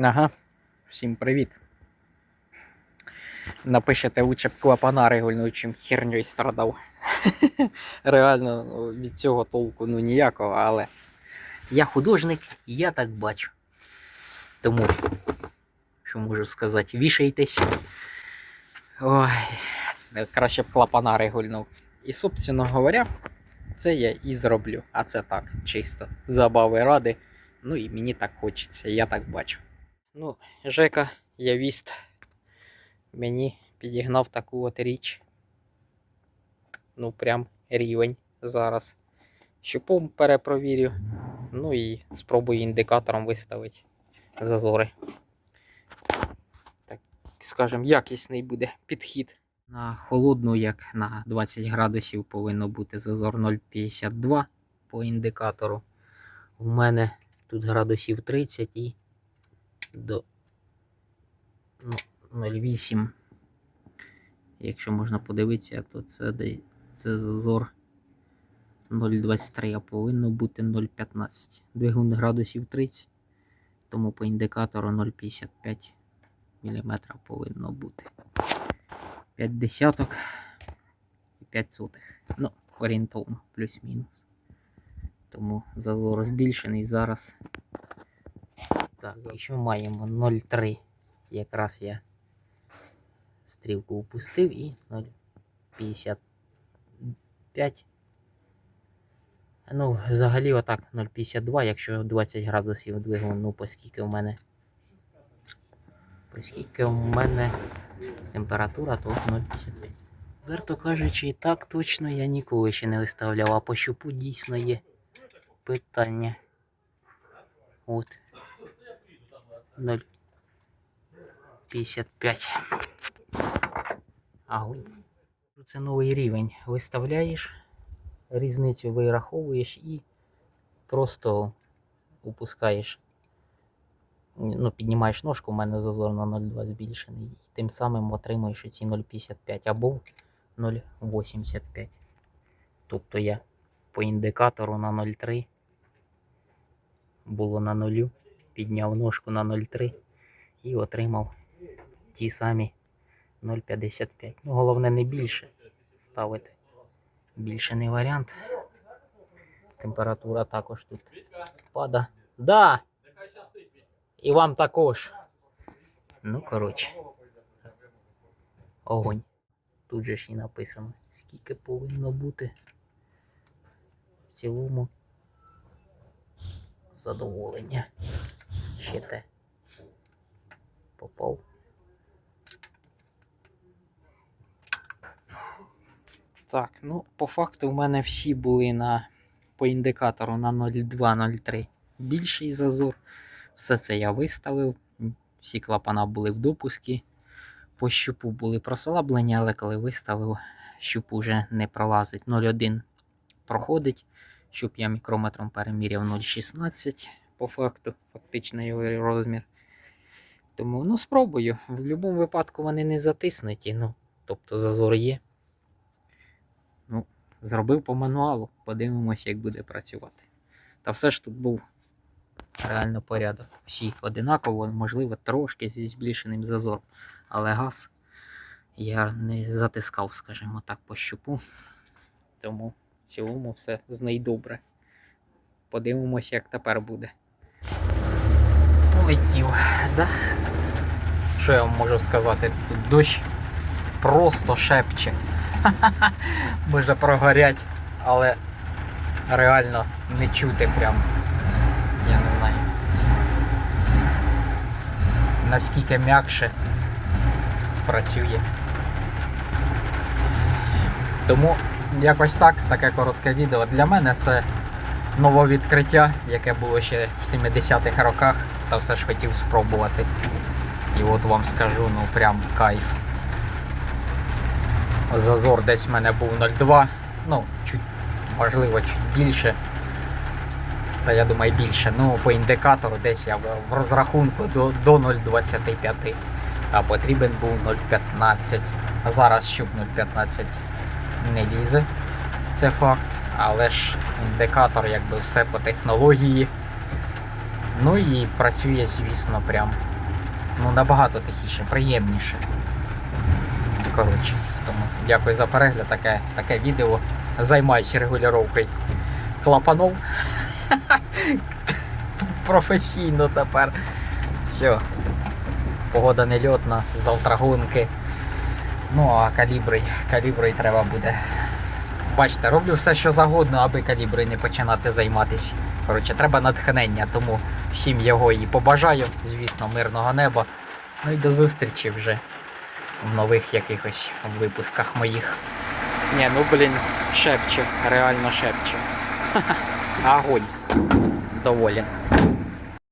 Ага, всім привіт. Напишете лучше б клапана регульну, чим херньою страдав. Реально ну, від цього толку ну ніякого, але я художник і я так бачу. Тому, що можу сказати, вішайтесь. Ой, краще б клапана регульнув. І, собственно говоря, це я і зроблю. А це так, чисто. Забави ради. Ну і мені так хочеться, я так бачу. Ну, Жека, явіст, мені підігнав таку от річ. Ну, прям рівень зараз. Щупом перепровірю. Ну і спробую індикатором виставити зазори. Так, скажем, якісний буде підхід. На холодну, як на 20 градусів, повинно бути зазор 0,52 по індикатору. У мене тут градусів 30 і до ну, 0,8. Якщо можна подивитися, то це це зазор 0,23, а повинно бути 0,15. Двигун градусів 30, тому по індикатору 0,55 мм повинно бути. 5 десяток і 5 сотих. Ну, орієнтовно, плюс-мінус. Тому зазор збільшений зараз. Так, якщо маємо 0,3, якраз я стрілку упустив і 0,55. Ну, взагалі, отак 0,52, якщо 20 градусів двигун, ну, оскільки у мене. Оскільки у мене температура, то 0,55. Верто кажучи, і так точно я ніколи ще не виставляв, а по щупу дійсно є питання. От. 0,55. Агонь. Це новий рівень. Виставляєш, різницю вираховуєш і просто упускаєш. Ну, піднімаєш ножку, у мене зазор на 0,2 збільшений. І тим самим отримуєш ці 0,55 або 0,85. Тобто я по індикатору на 0,3 було на нулю, підняв ножку на 0,3 і отримав ті самі 0,55. Ну, головне не більше ставити. Більше не варіант. Температура також тут пада. Да! І вам також. Ну, коротше. Огонь. Тут же ж і написано, скільки повинно бути. В цілому задоволення. Ще те. Попав. Так, ну, по факту в мене всі були на по індикатору на 0,2-0,3 більший зазор. Все це я виставив. Всі клапана були в допуску. По щупу були прослаблені, але коли виставив, щуп уже не пролазить. 0,1 проходить. Щуп я мікрометром переміряв 0,16 по факту, фактично його розмір. Тому ну, спробую. В будь-якому випадку вони не затиснуті. Ну, тобто зазор є. Ну, зробив по мануалу. Подивимося, як буде працювати. Та все ж тут був реально порядок. Всі одинаково, можливо, трошки зі збільшеним зазором. Але газ я не затискав, скажімо так, по щупу. Тому в цілому все з. Подивимося, як тепер буде. Полетів, да? Що я вам можу сказати? Тут дощ просто шепче. Може прогорять, але реально не чути прям. Я не знаю. Наскільки м'якше працює. Тому якось так, таке коротке відео. Для мене це нове відкриття, яке було ще в 70-х роках, та все ж хотів спробувати. І от вам скажу, ну прям кайф. Зазор десь в мене був 0,2, ну, чуть, можливо, чуть більше. Та я думаю більше. Ну, по індикатору десь я в розрахунку до, до 0,25. А потрібен був 0,15. Зараз щуп 0,15 не лізе. Це факт. Але ж індикатор, якби все по технології. Ну і працює, звісно, прям ну, набагато тихіше, приємніше. Коротше, тому дякую за перегляд. Таке, таке відео. Займаюсь регулювання клапанов. Професійно тепер. Все. Погода не льотна, завтра гонки. Ну, а калібри, калібри треба буде. Бачите, роблю все, що загодно, аби калібри не починати займатися. Коротше, треба натхнення, тому всім його і побажаю, звісно, мирного неба. Ну і до зустрічі вже в нових якихось випусках моїх. Ні, ну блін, шепче, реально шепче. Огонь. Доволі.